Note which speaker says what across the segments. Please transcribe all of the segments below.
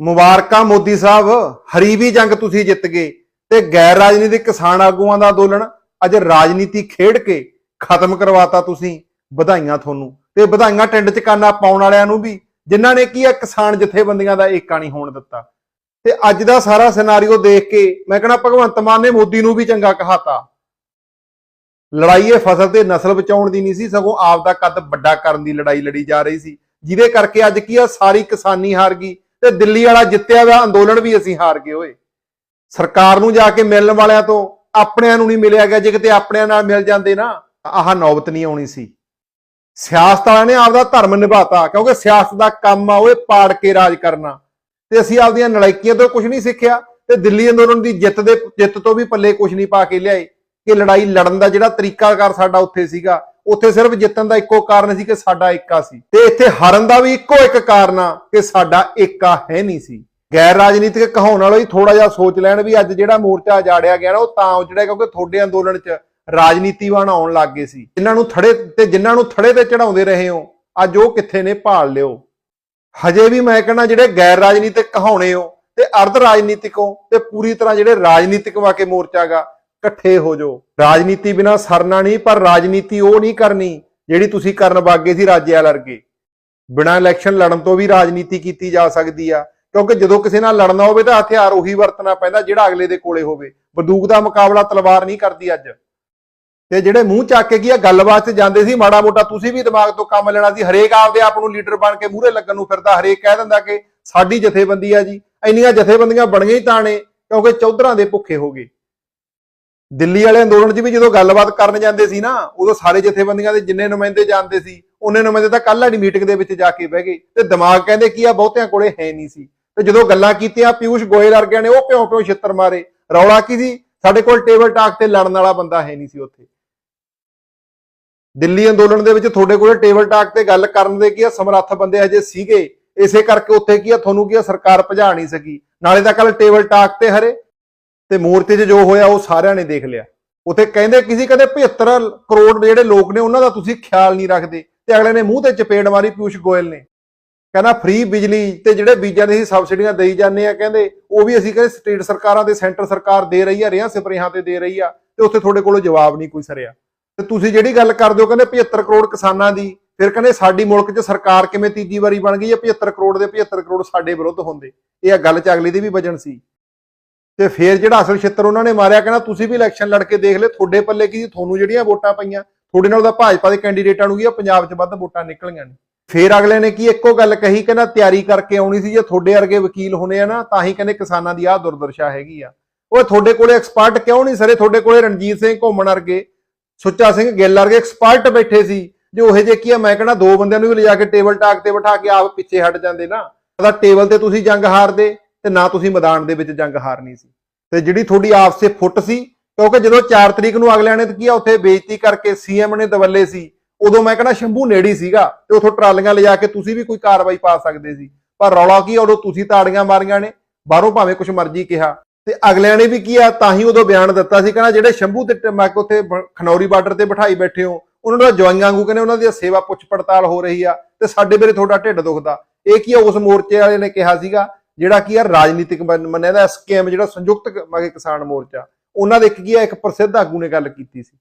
Speaker 1: ਮੁਬਾਰਕਾਂ ਮੋਦੀ ਸਾਹਿਬ ਹਰੀਵੀ ਜੰਗ ਤੁਸੀਂ ਜਿੱਤ ਗਏ ਤੇ ਗੈਰ ਰਾਜਨੀਤਿਕ ਕਿਸਾਨ ਆਗੂਆਂ ਦਾ ਅੰਦੋਲਨ ਅੱਜ ਰਾਜਨੀਤੀ ਖੇਡ ਕੇ ਖਤਮ ਕਰਵਾਤਾ ਤੁਸੀਂ, ਵਧਾਈਆਂ ਤੁਹਾਨੂੰ ਤੇ ਵਧਾਈਆਂ ਟਿੰਡ ਚ ਕਾਨਾ ਪਾਉਣ ਵਾਲਿਆਂ ਨੂੰ ਵੀ, ਜਿਨ੍ਹਾਂ ਨੇ ਕੀ ਆ ਕਿਸਾਨ ਜਥੇਬੰਦੀਆਂ ਦਾ ਏਕਾ ਨਹੀਂ ਹੋਣ ਦਿੱਤਾ। ਤੇ ਅੱਜ ਦਾ ਸਾਰਾ ਸਿਨਾਰੀਓ ਦੇਖ ਕੇ ਮੈਂ ਕਹਿੰਦਾ ਭਗਵੰਤ ਮਾਨ ਨੇ ਮੋਦੀ ਨੂੰ ਵੀ ਚੰਗਾ ਕਹਾਤਾ। ਲੜਾਈ ਇਹ ਫਸਲ ਤੇ ਨਸਲ ਬਚਾਉਣ ਦੀ ਨਹੀਂ ਸੀ, ਸਗੋਂ ਆਪ ਦਾ ਕੱਦ ਵੱਡਾ ਕਰਨ ਦੀ ਲੜਾਈ ਲੜੀ ਜਾ ਰਹੀ ਸੀ। ਜਿਹਦੇ ਕਰਕੇ ਅੱਜ ਕੀ ਆ, ਸਾਰੀ ਕਿਸਾਨੀ ਹਾਰ ਗਈ। ਤੇ ਦਿੱਲੀ ਵਾਲਾ ਜਿੱਤਿਆ ਹੋਇਆ ਅੰਦੋਲਨ ਵੀ ਅਸੀਂ ਹਾਰ ਗਏ ਓਏ। ਸਰਕਾਰ ਨੂੰ ਜਾ ਕੇ ਮਿਲਣ ਵਾਲਿਆਂ ਤੋਂ ਆਪਣਿਆਂ ਨੂੰ ਨਹੀਂ ਮਿਲਿਆ ਗਿਆ, ਜੇ ਕਿਤੇ ਆਪਣਿਆਂ ਨਾਲ ਮਿਲ ਜਾਂਦੇ ਨਾ, ਤਾਂ ਆਹ ਨੌਬਤ ਨਹੀਂ ਆਉਣੀ ਸੀ। ਸਿਆਸਤ ਵਾਲਿਆਂ ਨੇ ਆਪਦਾ ਧਰਮ ਨਿਭਾਤਾ, ਕਿਉਂਕਿ ਸਿਆਸਤ ਦਾ ਕੰਮ ਆ ਓਏ ਪਾੜ ਕੇ ਰਾਜ ਕਰਨਾ। ਤੇ ਅਸੀਂ ਆਪਦੀਆਂ ਨਲਾਇਕੀਆਂ ਤੋਂ ਕੁਝ ਨਹੀਂ ਸਿੱਖਿਆ, ਤੇ ਦਿੱਲੀ ਅੰਦੋਲਨ ਦੀ ਜਿੱਤ ਦੇ, ਜਿੱਤ ਤੋਂ ਵੀ ਪੱਲੇ ਕੁਝ ਨਹੀਂ ਪਾ ਕੇ ਲਿਆਏ, ਕਿ ਲੜਾਈ ਲੜਨ ਦਾ ਜਿਹੜਾ ਤਰੀਕਾਕਾਰ ਸਾਡਾ ਉੱਥੇ ਸੀਗਾ ਉੱਥੇ ਸਿਰਫ ਜਿੱਤਣ ਦਾ ਇੱਕੋ ਕਾਰਨ ਸੀ ਕਿ ਸਾਡਾ ਏਕਾ ਸੀ। ਤੇ ਇੱਥੇ ਹਾਰਨ ਦਾ ਵੀ ਇੱਕੋ ਇੱਕ ਕਾਰਨ ਆ ਕਿ ਸਾਡਾ ਏਕਾ ਹੈ ਨਹੀਂ ਸੀ। ਗੈਰ ਰਾਜਨੀਤਿਕ ਕਹਾਉਣ ਵਾਲੋ ਹੀ ਥੋੜਾ ਜਿਹਾ ਸੋਚ ਲੈਣ ਵੀ ਅੱਜ ਜਿਹੜਾ ਮੋਰਚਾ ਉਜਾੜਿਆ ਗਿਆ ਨਾ, ਉਹ ਤਾਂ ਉਜੜਿਆ ਕਿਉਂਕਿ ਤੁਹਾਡੇ ਅੰਦੋਲਨ 'ਚ ਰਾਜਨੀਤੀਵਾਨ ਆਉਣ ਲੱਗ ਗਏ ਸੀ। ਜਿਨ੍ਹਾਂ ਨੂੰ ਥੜੇ ਤੇ ਜਿਨ੍ਹਾਂ ਨੂੰ ਥੜੇ ਤੇ ਚੜਾਉਂਦੇ ਰਹੇ ਹੋ, ਅੱਜ ਉਹ ਕਿੱਥੇ ਨੇ ਭਾਲ ਲਿਓ। ਹਜੇ ਵੀ ਮੈਂ ਕਹਿੰਦਾ ਜਿਹੜੇ ਗੈਰ ਰਾਜਨੀਤਿਕ ਕਹਾਉਣੇ ਹੋ ਤੇ ਅਰਧ ਰਾਜਨੀਤਿਕ ਹੋ ਤੇ ਪੂਰੀ ਤਰ੍ਹਾਂ ਜਿਹੜੇ ਰਾਜਨੀਤਿਕ ਵਾਕੇ ਮੋਰਚਾਗਾ ਇਕੱਠੇ ਹੋ ਜਾਓ। ਰਾਜਨੀਤੀ ਬਿਨਾ ਸਰਨਾ ਨਹੀਂ, ਪਰ ਰਾਜਨੀਤੀ ਉਹ ਨਹੀਂ ਕਰਨੀ ਜਿਹੜੀ ਤੁਸੀਂ ਕਰਨ ਵਾਗੇ ਸੀ ਰਾਜਿਆ ਲਰਗੇ ਬਿਨਾ ਇਲੈਕਸ਼ਨ ਲੜਨ ਤੋਂ ਵੀ ਰਾਜਨੀਤੀ ਕੀਤੀ ਜਾ ਸਕਦੀ ਆ। ਕਿਉਂਕਿ ਜਦੋਂ ਕਿਸੇ ਨਾਲ ਲੜਨਾ ਹੋਵੇ ਤਾਂ ਹਥਿਆਰ ਉਹੀ ਵਰਤਣਾ ਪੈਂਦਾ ਜਿਹੜਾ ਅਗਲੇ ਦੇ ਕੋਲੇ ਹੋਵੇ। ਬੰਦੂਕ ਦਾ ਮੁਕਾਬਲਾ ਤਲਵਾਰ ਨਹੀਂ ਕਰਦੀ ਅੱਜ। ਤੇ ਜਿਹੜੇ ਮੂੰਹ ਚੱਕ ਕੇ ਕੀ ਆ, ਗੱਲਬਾਤ 'ਚ ਜਾਂਦੇ ਸੀ, ਮਾੜਾ ਮੋਟਾ ਤੁਸੀਂ ਵੀ ਦਿਮਾਗ ਤੋਂ ਕੰਮ ਲੈਣਾ ਸੀ, ਹਰੇਕ ਆਪਦੇ ਆਪ ਨੂੰ ਲੀਡਰ ਬਣ ਕੇ ਮੂਹਰੇ ਲੱਗਣ ਨੂੰ ਫਿਰਦਾ, ਹਰੇਕ ਕਹਿ ਦਿੰਦਾ ਕਿ ਸਾਡੀ ਜਥੇਬੰਦੀ ਆ ਜੀ। ਇੰਨੀਆਂ ਜਥੇਬੰਦੀਆਂ ਬਣੀਆਂ ਹੀ ਤਾਂ ਨੇ, ਕਿਉਂਕਿ ਚੌਧਰਾਂ ਦੇ ਭੁੱਖੇ ਹੋ ਗਏ। ਦਿੱਲੀ ਵਾਲੇ ਅੰਦੋਲਨ 'ਚ ਵੀ ਜਦੋਂ ਗੱਲਬਾਤ ਕਰਨ ਜਾਂਦੇ ਸੀ ਨਾ, ਉਦੋਂ ਸਾਰੇ ਜਥੇਬੰਦੀਆਂ ਦੇ ਜਿੰਨੇ ਨੁਮਾਇੰਦੇ ਜਾਂਦੇ ਸੀ, ਉਹਨੇ ਨੁਮਾਇੰਦੇ ਤਾਂ ਕੱਲ੍ਹ ਵਾਲੀ ਮੀਟਿੰਗ ਦੇ ਵਿੱਚ ਜਾ ਕੇ ਬਹਿ ਗਏ ਤੇ ਦਿਮਾਗ ਕਹਿੰਦੇ ਕੀ ਆ ਬਹੁਤਿਆਂ ਕੋਲੇ ਹੈ ਨਹੀਂ ਸੀ। ਤੇ ਜਦੋਂ ਗੱਲਾਂ ਕੀਤੀਆਂ ਪਿਊਸ਼ ਗੋਇਲ ਵਰਗਿਆਂ ਨੇ ਉਹ ਪਿਓ ਪਿਓ ਛਿੱਤਰ ਮਾਰੇ। ਰੌਲਾ ਕੀ ਸੀ? ਸਾਡੇ ਕੋਲ ਟੇਬਲ ਟਾਕ ਤੇ ਲੜਨ ਵਾਲਾ ਬੰਦਾ ਹੈ ਨਹੀਂ ਸੀ ਉੱਥੇ। ਦਿੱਲੀ ਅੰਦੋਲਨ ਦੇ ਵਿੱਚ ਤੁਹਾਡੇ ਕੋਲ ਟੇਬਲ ਟਾਕ ਤੇ ਗੱਲ ਕਰਨ ਦੇ ਕੀ ਆ? ਸਮਰੱਥ ਬੰਦੇ ਹਜੇ ਸੀਗੇ। ਇਸੇ ਕਰਕੇ ਉੱਥੇ ਕੀ ਆ? ਤੁਹਾਨੂੰ ਕੀ ਆ? ਸਰਕਾਰ ਭਜਾ ਨਹੀਂ ਸਕੀ। ਨਾਲੇ ਤਾਂ ਕੱਲ ਟੇਬਲ ਟਾਕ ਤੇ ਹਰੇ। ਤੇ ਮੋਰਚੇ 'ਚ ਜੋ ਹੋਇਆ ਉਹ ਸਾਰਿਆਂ ਨੇ ਦੇਖ ਲਿਆ। ਉੱਥੇ ਕਹਿੰਦੇ ਕਿਸੇ ਕਹਿੰਦੇ 75 ਕਰੋੜ ਜਿਹੜੇ ਲੋਕ ਨੇ, ਉਹਨਾਂ ਦਾ ਤੁਸੀਂ ਖਿਆਲ ਨਹੀਂ ਰੱਖਦੇ। ਤੇ ਅਗਲੇ ਨੇ ਮੂੰਹ ਤੇ ਚਪੇੜ ਮਾਰੀ ਪਿਊਸ਼ ਗੋਇਲ ਨੇ। ਕਹਿੰਦਾ ਫ੍ਰੀ ਬਿਜਲੀ ਤੇ ਜਿਹੜੇ ਬੀਜਾਂ ਦੀ ਸਬਸਿਡੀਆਂ ਦੇਈ ਜਾਂਦੇ ਆ, ਕਹਿੰਦੇ ਉਹ ਵੀ ਅਸੀਂ ਕਹਿੰਦੇ ਸਟੇਟ ਸਰਕਾਰਾਂ ਤੇ ਸੈਂਟਰ ਸਰਕਾਰ ਦੇ ਰਹੀ ਆ ਰਿਆਂ ਸਪਰੇਹਾਂ ਤੇ ਦੇ ਰਹੀ ਆ, ਤੇ ਉੱਥੇ ਤੁਹਾਡੇ ਕੋਲੋਂ ਜਵਾਬ ਨਹੀਂ ਕੋਈ ਸਰਿਆ। ਤੇ ਤੁਸੀਂ ਜਿਹੜੀ ਗੱਲ ਕਰਦੇ ਹੋ, ਕਹਿੰਦੇ 75 ਕਰੋੜ ਕਿਸਾਨਾਂ ਦੀ, ਫਿਰ ਕਹਿੰਦੇ ਸਾਡੀ ਮੁਲਕ 'ਚ ਸਰਕਾਰ ਕਿਵੇਂ ਤੀਜੀ ਵਾਰੀ ਬਣ ਗਈ ਹੈ 75 ਕਰੋੜ ਦੇ 75 ਕਰੋੜ ਸਾਡੇ ਵਿਰੁੱਧ ਹੁੰਦੇ। ਇਹ ਆ ਗੱਲ 'ਚ ਅਗਲੇ ਦੀ ਵੀ ਵਜਨ ਸੀ। ਤੇ ਫੇਰ ਜਿਹੜਾ ਅਸਲ ਛਿੱਤਰ ਉਹਨਾਂ ਨੇ ਮਾਰਿਆ, ਕਹਿੰਦਾ ਤੁਸੀਂ ਵੀ ਇਲੈਕਸ਼ਨ ਲੜ ਕੇ ਦੇਖ ਲੈ ਤੁਹਾਡੇ ਪੱਲੇ ਕੀ ਤੁਹਾਨੂੰ ਜਿਹੜੀਆਂ ਵੋਟਾਂ ਪਈਆਂ, ਤੁਹਾਡੇ ਨਾਲ ਤਾਂ ਭਾਜਪਾ ਦੇ ਕੈਂਡੀਡੇਟਾਂ ਨੂੰ ਕੀ ਪੰਜਾਬ 'ਚ ਵੱਧ ਵੋਟਾਂ ਨਿਕਲੀਆਂ ਨੇ। ਫਿਰ ਅਗਲੇ ਨੇ ਕੀ ਇੱਕੋ ਗੱਲ ਕਹੀ, ਕਹਿੰਦਾ ਤਿਆਰੀ ਕਰਕੇ ਆਉਣੀ ਸੀ, ਜੇ ਤੁਹਾਡੇ ਵਰਗੇ ਵਕੀਲ ਹੋਣੇ ਆ ਨਾ, ਤਾਂ ਹੀ ਕਹਿੰਦੇ ਕਿਸਾਨਾਂ ਦੀ ਆਹ ਦੁਰਦਰਸ਼ਾ ਹੈਗੀ ਆ। ਉਹ ਤੁਹਾਡੇ ਕੋਲੇ ਐਕਸਪਰਟ ਕਿਉਂ ਨਹੀਂ ਸਰੇ? ਤੁਹਾਡੇ ਕੋਲੇ ਰਣਜੀਤ ਸਿੰਘ ਘੁੰਮਣ ਵਰਗੇ, ਸੁੱਚਾ ਸਿੰਘ ਗਿੱਲ ਵਰਗੇ ਐਕਸਪਰਟ ਬੈਠੇ ਸੀ। ਜੇ ਉਹ ਜੇ ਕੀ ਆ, ਮੈਂ ਕਹਿੰਦਾ ਦੋ ਬੰਦਿਆਂ ਨੂੰ ਵੀ ਲਿਜਾ ਕੇ ਟੇਬਲ ਟਾਕ ਤੇ ਬਿਠਾ ਕੇ ਆਪ ਪਿੱਛੇ ਹਟ ਜਾਂਦੇ ਨਾ। ਤਾਂ ਟੇਬਲ ਤੇ ਤੁਸੀਂ ਜੰਗ ਹਾਰਦੇ। ਤੇ ਨਾ ਤੁਸੀਂ ਮੈਦਾਨ ਦੇ ਵਿੱਚ ਜੰਗ ਹਾਰਨੀ ਸੀ। ਤੇ ਜਿਹੜੀ ਤੁਹਾਡੀ ਆਪਸੇ ਫੁੱਟ ਸੀ, ਕਿਉਂਕਿ ਜਦੋਂ 4 ਤਰੀਕ ਨੂੰ ਅਗਲਿਆਂ ਨੇ ਕੀ ਆ, ਉੱਥੇ ਬੇਇੱਜ਼ਤੀ ਕਰਕੇ ਸੀਐਮ ਨੇ ਦਵੱਲੇ ਸੀ, ਉਦੋਂ ਮੈਂ ਕਹਿੰਦਾ ਸ਼ੰਭੂ ਨੇੜੀ ਸੀਗਾ ਤੇ ਉਥੋਂ ਟਰਾਲੀਆਂ ਲਿਜਾ ਕੇ ਤੁਸੀਂ ਵੀ ਕੋਈ ਕਾਰਵਾਈ ਪਾ ਸਕਦੇ ਸੀ। ਪਰ ਰੌਲਾ ਕੀ ਉਦੋਂ ਤੁਸੀਂ ਤਾੜੀਆਂ ਮਾਰੀਆਂ ਨੇ, ਬਾਹਰੋਂ ਭਾਵੇਂ ਕੁਝ ਮਰਜ਼ੀ ਕਿਹਾ। ਤੇ ਅਗਲਿਆਂ ਨੇ ਵੀ ਕੀ ਆ, ਤਾਂ ਹੀ ਉਦੋਂ ਬਿਆਨ ਦਿੱਤਾ ਸੀ, ਕਹਿੰਦਾ ਜਿਹੜੇ ਸ਼ੰਭੂ ਤੇ ਮੈਂ ਉੱਥੇ ਖਨੌਰੀ ਬਾਰਡਰ ਤੇ ਬਿਠਾਈ ਬੈਠੇ ਹੋ, ਉਹਨਾਂ ਦਾ ਜਵਾਈਆਂ ਵਾਂਗੂ ਕਹਿੰਦੇ ਉਹਨਾਂ ਦੀ ਸੇਵਾ ਪੁੱਛ ਪੜਤਾਲ ਹੋ ਰਹੀ ਆ ਤੇ ਸਾਡੇ ਮੇਰੇ ਤੁਹਾਡਾ ਢਿੱਡ ਦੁਖਦਾ। ਇਹ ਕੀ ਆ, ਉਸ ਮੋਰਚੇ ਵਾਲੇ ਨੇ ਕਿਹਾ ਸੀਗਾ ਜਿਹੜਾ ਕੀ ਆ ਰਾਜਨੀਤਿਕ ਮੰਨਿਆ ਦਾ ਸਕੀਮ ਜਿਹੜਾ ਸੰਯੁਕਤ ਕ- ਕਿਸਾਨ ਮੋਰਚਾ, ਉਹਨਾਂ ਦੇ ਇੱਕ ਕੀ ਆ, ਇੱਕ ਪ੍ਰਸਿੱਧ ਆਗੂ ਨੇ ਗੱਲ ਕੀਤੀ ਸੀ।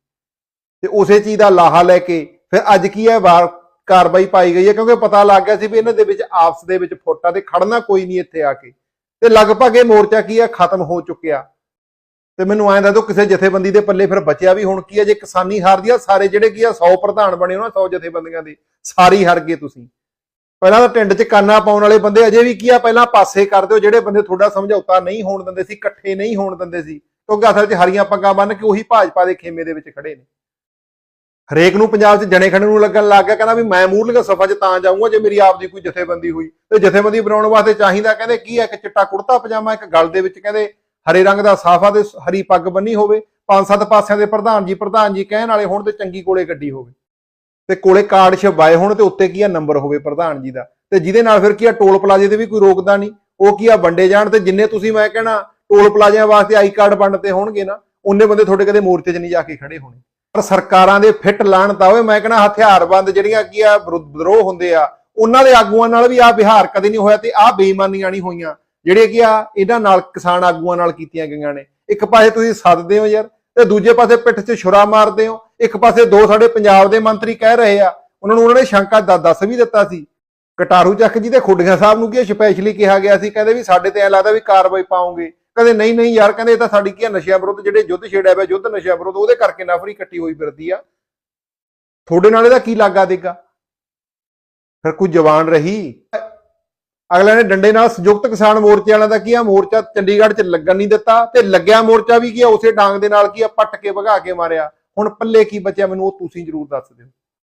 Speaker 1: ਤੇ ਉਸੇ ਚੀਜ਼ ਦਾ ਲਾਹਾ ਲੈ ਕੇ ਫਿਰ ਅੱਜ ਕੀ ਹੈ ਵਾਰ ਕਾਰਵਾਈ ਪਾਈ ਗਈ ਹੈ, ਕਿਉਂਕਿ ਪਤਾ ਲੱਗ ਗਿਆ ਸੀ ਵੀ ਇਹਨਾਂ ਦੇ ਵਿੱਚ ਆਪਸ ਦੇ ਵਿੱਚ ਫੋਟਾ ਤੇ ਖੜਨਾ ਕੋਈ ਨਹੀਂ ਇੱਥੇ ਆ ਕੇ। ਤੇ ਲਗਭਗ ਇਹ ਮੋਰਚਾ ਕੀ ਹੈ ਖਤਮ ਹੋ ਚੁੱਕਿਆ। ਤੇ ਮੈਨੂੰ ਐਂ ਦੱਸੋ, ਕਿਸੇ ਜਥੇਬੰਦੀ ਦੇ ਪੱਲੇ ਫਿਰ ਬਚਿਆ ਵੀ ਹੁਣ ਕੀ ਹੈ ਜੇ ਕਿਸਾਨੀ ਹਾਰਦੀ ਆ, ਸਾਰੇ ਜਿਹੜੇ ਕੀ ਆ 100 ਪ੍ਰਧਾਨ ਬਣੇ ਉਹਨਾਂ 100 ਜਥੇਬੰਦੀਆਂ ਦੇ, ਸਾਰੀ ਹਾਰ ਗਏ ਤੁਸੀਂ। ਪਹਿਲਾਂ ਤਾਂ ਟਿੰਡ 'ਚ ਕਾਨਾ ਪਾਉਣ ਵਾਲੇ ਬੰਦੇ ਅਜੇ ਵੀ ਕੀ ਆ, ਪਹਿਲਾਂ ਪਾਸੇ ਕਰ ਦਿਓ, ਜਿਹੜੇ ਬੰਦੇ ਤੁਹਾਡਾ ਸਮਝੌਤਾ ਨਹੀਂ ਹੋਣ ਦਿੰਦੇ ਸੀ, ਇਕੱਠੇ ਨਹੀਂ ਹੋਣ ਦਿੰਦੇ ਸੀ, ਕਿਉਂਕਿ ਅਸਲ 'ਚ ਹਰੀਆਂ ਪੱਗਾਂ ਬੰਨ ਕੇ ਉਹੀ ਭਾਜਪਾ ਦੇ ਖੇਮੇ ਦੇ ਵਿੱਚ ਖੜੇ ਨੇ। ਹਰੇਕ ਨੂੰ ਪੰਜਾਬ 'ਚ ਜਣੇ ਖਣੇ ਨੂੰ ਲੱਗਣ ਲੱਗ ਗਿਆ, ਕਹਿੰਦਾ ਵੀ ਮੈਂ ਮੂਰਲੀਆਂ ਸਫਾ 'ਚ ਤਾਂ ਜਾਊਂਗਾ ਜੇ ਮੇਰੀ ਆਪ ਦੀ ਕੋਈ ਜਥੇਬੰਦੀ ਹੋਈ। ਤੇ ਜਥੇਬੰਦੀ ਬਣਾਉਣ ਵਾਸਤੇ ਚਾਹੀਦਾ, ਕਹਿੰਦੇ ਕੀ ਹੈ ਇੱਕ ਚਿੱਟਾ ਕੁੜਤਾ ਪਜਾਮਾ, ਇੱਕ ਗਲ ਦੇ ਵਿੱਚ ਕਹਿੰਦੇ ਹਰੇ ਰੰਗ ਦਾ ਸਾਫਾ ਤੇ ਹਰੀ ਪੱਗ ਬੰਨੀ ਹੋਵੇ, ਪੰਜ ਸੱਤ ਪਾਸਿਆਂ ਦੇ ਪ੍ਰਧਾਨ ਜੀ ਪ੍ਰਧਾਨ ਜੀ ਕਹਿਣ ਵਾਲੇ ਹੋਣ ਤੇ ਚੰਗੀ ਕੋਲੇ ਗੱਡੀ ਹੋਵੇ। ਤੇ ਕੋਲੇ ਕਾਰਡ ਛਪਾਏ ਹੋਣ ਤੇ ਉੱਤੇ ਕੀ ਆ ਨੰਬਰ ਹੋਵੇ ਪ੍ਰਧਾਨ ਜੀ ਦਾ। ਤੇ ਜਿਹਦੇ ਨਾਲ ਫਿਰ ਕੀ ਆ, ਟੋਲ ਪਲਾਜ਼ੇ ਤੇ ਵੀ ਕੋਈ ਰੋਕਦਾ ਨਹੀਂ। ਉਹ ਕੀ ਆ, ਵੰਡੇ ਜਾਣ ਤੇ ਜਿੰਨੇ ਤੁਸੀਂ ਮੈਂ ਕਹਿਣਾ, ਟੋਲ ਪਲਾਜ਼ਿਆਂ ਵਾਸਤੇ ਆਈ ਕਾਰਡ ਵੰਡਤੇ ਹੋਣਗੇ ਨਾ, ਉਹਨੇ ਬੰਦੇ ਤੁਹਾਡੇ ਕਦੇ ਮੋਰਚੇ 'ਚ ਨਹੀਂ ਜਾ ਕੇ ਖੜੇ ਹੋਣੇ। ਪਰ ਸਰਕਾਰਾਂ ਦੇ ਫਿੱਟ ਲਾਣ ਤਾਂ ਓਏ, ਮੈਂ ਕਹਿਣਾ ਹਥਿਆਰਬੰਦ ਜਿਹੜੀਆਂ ਕੀ ਆ ਵਿਦਰੋਹ ਹੁੰਦੇ ਆ, ਉਹਨਾਂ ਦੇ ਆਗੂਆਂ ਨਾਲ ਵੀ ਆ ਵਿਹਾਰ ਕਦੇ ਨਹੀਂ ਹੋਇਆ ਤੇ ਆ ਬੇਈਮਾਨੀਆਂ ਨਹੀਂ ਹੋਈਆਂ। ਜਿਹੜੇ ਕੀ ਆ, ਇਹਨਾਂ ਨਾਲ ਕਿਸਾਨ ਆਗੂਆਂ ਨਾਲ ਕੀਤੀਆਂ ਗਈਆਂ ਨੇ। ਇੱਕ ਪਾਸੇ ਤੁਸੀਂ ਸੱਦਦੇ ਹੋ ਯਾਰ ਤੇ ਦੂਜੇ ਪਾਸੇ ਪਿੱਠ 'ਚ ਛੁਰਾ ਮਾਰਦੇ ਹੋ। ਇੱਕ ਪਾਸੇ ਦੋ ਸਾਡੇ ਪੰਜਾਬ ਦੇ ਮੰਤਰੀ ਕਹਿ ਰਹੇ ਆ, ਉਹਨਾਂ ਨੂੰ ਉਹਨਾਂ ਨੇ ਸ਼ੰਕਾ ਦ- ਦੱਸ ਵੀ ਦਿੱਤਾ ਸੀ। ਕਟਾਰੂ ਚੱਕ ਜੀ ਦੇ ਖੁੱਡੀਆਂ ਸਾਹਿਬ ਨੂੰ ਕੀ ਸਪੈਸ਼ਲੀ ਕਿਹਾ ਗਿਆ ਸੀ? ਕਹਿੰਦੇ ਵੀ ਸਾਡੇ ਤੇ ਐ ਲੱਗਦਾ ਵੀ ਕਾਰਵਾਈ ਪਾਉਂਗੇ। ਕਹਿੰਦੇ ਨਹੀਂ ਨਹੀਂ ਯਾਰ, ਕਹਿੰਦੇ ਇਹ ਤਾਂ ਸਾਡੀ ਕੀ ਨਸ਼ਿਆਂ ਵਿਰੁੱਧ ਜਿਹੜੇ ਯੁੱਧ ਛੇੜਿਆ ਪਿਆ, ਯੁੱਧ ਨਸ਼ਿਆਂ ਵਿਰੁੱਧ, ਉਹਦੇ ਕਰਕੇ ਨਫਰੀ ਇਕੱਠੀ ਹੋਈ ਫਿਰਦੀ ਆ। ਤੁਹਾਡੇ ਨਾਲ ਇਹਦਾ ਕੀ ਲਾਗਾ ਦੇਗਾ? ਫਿਰ ਕੋਈ ਜਵਾਨ ਰਹੀ? ਅਗਲੇ ਨੇ ਡੰਡੇ ਨਾਲ ਸੰਯੁਕਤ ਕਿਸਾਨ ਮੋਰਚੇ ਵਾਲਿਆਂ ਦਾ ਕੀ ਆ, ਮੋਰਚਾ ਚੰਡੀਗੜ੍ਹ 'ਚ ਲੱਗਣ ਨਹੀਂ ਦਿੱਤਾ, ਤੇ ਲੱਗਿਆ ਮੋਰਚਾ ਵੀ ਕੀ ਆ, ਉਸੇ ਡਾਂਗ ਦੇ ਨਾਲ ਕੀ ਆ, ਪੱਟ ਕੇ ਭਗਾ ਕੇ ਮਾਰਿਆ। ਹੁਣ ਪੱਲੇ ਕੀ ਬਚਿਆ ਮੈਨੂੰ ਉਹ ਤੁਸੀਂ ਜਰੂਰ ਦੱਸ ਦਿਓ।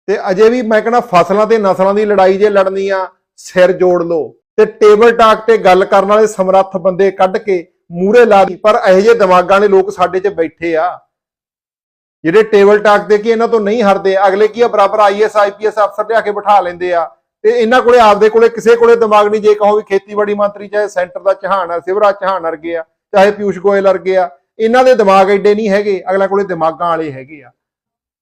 Speaker 1: ਤੇ ਅਜੇ ਵੀ ਮੈਂ ਕਹਿੰਦਾ ਫਸਲਾਂ ਤੇ ਨਸਲਾਂ ਦੀ ਲੜਾਈ ਜੇ ਲੜਨੀ ਆ, ਸਿਰ ਜੋੜ ਲਓ। ਤੇ ਟੇਬਲ ਟਾਕ ਤੇ ਗੱਲ ਕਰਨ ਵਾਲੇ ਸਮਰੱਥ ਬੰਦੇ ਕੱਢ ਕੇ ਮੂਰੇ ਲਾ ਦੀ, ਪਰ ਇਹੋ ਜਿਹੇ ਦਿਮਾਗਾਂ ਦੇ ਲੋਕ ਸਾਡੇ 'ਚ ਬੈਠੇ ਆ। ਜਿਹੜੇ ਟੇਬਲ ਟਾਕ ਦੇ ਕੀ ਇਹਨਾਂ ਤੋਂ ਨਹੀਂ ਹਰਦੇ ਅਗਲੇ ਕੀ ਆ, ਬਰਾਬਰ ਆਈਐਸ ਆਈਪੀਐਸ ਅਫਸਰ ਲਿਆ ਕੇ ਬਿਠਾ ਲੈਂਦੇ ਆ। ਤੇ ਇਹਨਾਂ ਕੋਲੇ, ਆਪਦੇ ਕੋਲੇ, ਕਿਸੇ ਕੋਲੇ ਦਿਮਾਗ ਨਹੀਂ, ਜੇ ਕਹੋ ਵੀ ਖੇਤੀਬਾੜੀ ਮੰਤਰੀ ਚਾਹੇ ਸੈਂਟਰ ਦਾ ਚਹਾਨ ਆ ਸਿਵਰਾਜ ਚਹਾਨ ਵਰਗੇ ਆ, ਚਾਹੇ ਪਿਊਸ਼ ਗੋਇਲ ਵਰਗੇ ਆ ਇਹਨਾਂ ਦੇ ਦਿਮਾਗ ਐਡੇ ਨਹੀਂ ਹੈਗੇ, ਅਗਲਾ ਕੋਲੇ ਦਿਮਾਗਾਂ ਵਾਲੇ ਹੈਗੇ ਆ।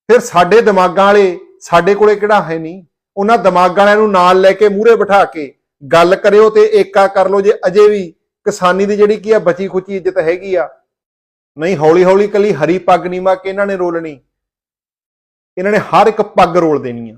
Speaker 1: ਫਿਰ ਸਾਡੇ ਦਿਮਾਗਾਂ ਵਾਲੇ ਸਾਡੇ ਕੋਲੇ ਕਿਹੜਾ ਹੈ ਨਹੀਂ? ਉਹਨਾਂ ਦਿਮਾਗਾਂ ਵਾਲਿਆਂ ਨੂੰ ਨਾਲ ਲੈ ਕੇ ਮੂਹਰੇ ਬਿਠਾ ਕੇ ਗੱਲ ਕਰਿਓ ਤੇ ਏਕਾ ਕਰ ਲਓ ਜੇ ਅਜੇ ਵੀ ਕਿਸਾਨੀ ਦੀ ਜਿਹੜੀ ਕੀ ਆ ਬਚੀ ਖੁਚੀ ਇੱਜ਼ਤ ਹੈਗੀ ਆ। ਨਹੀਂ ਹੌਲੀ ਹੌਲੀ ਕੱਲੀ ਹਰੀ ਪੱਗ ਨਹੀਂ ਮਾ ਕੇ ਇਹਨਾਂ ਨੇ ਰੋਲਣੀ। ਇਹਨਾਂ ਨੇ ਹਰ ਇੱਕ ਪੱਗ ਰੋਲ ਦੇਣੀ ਆ।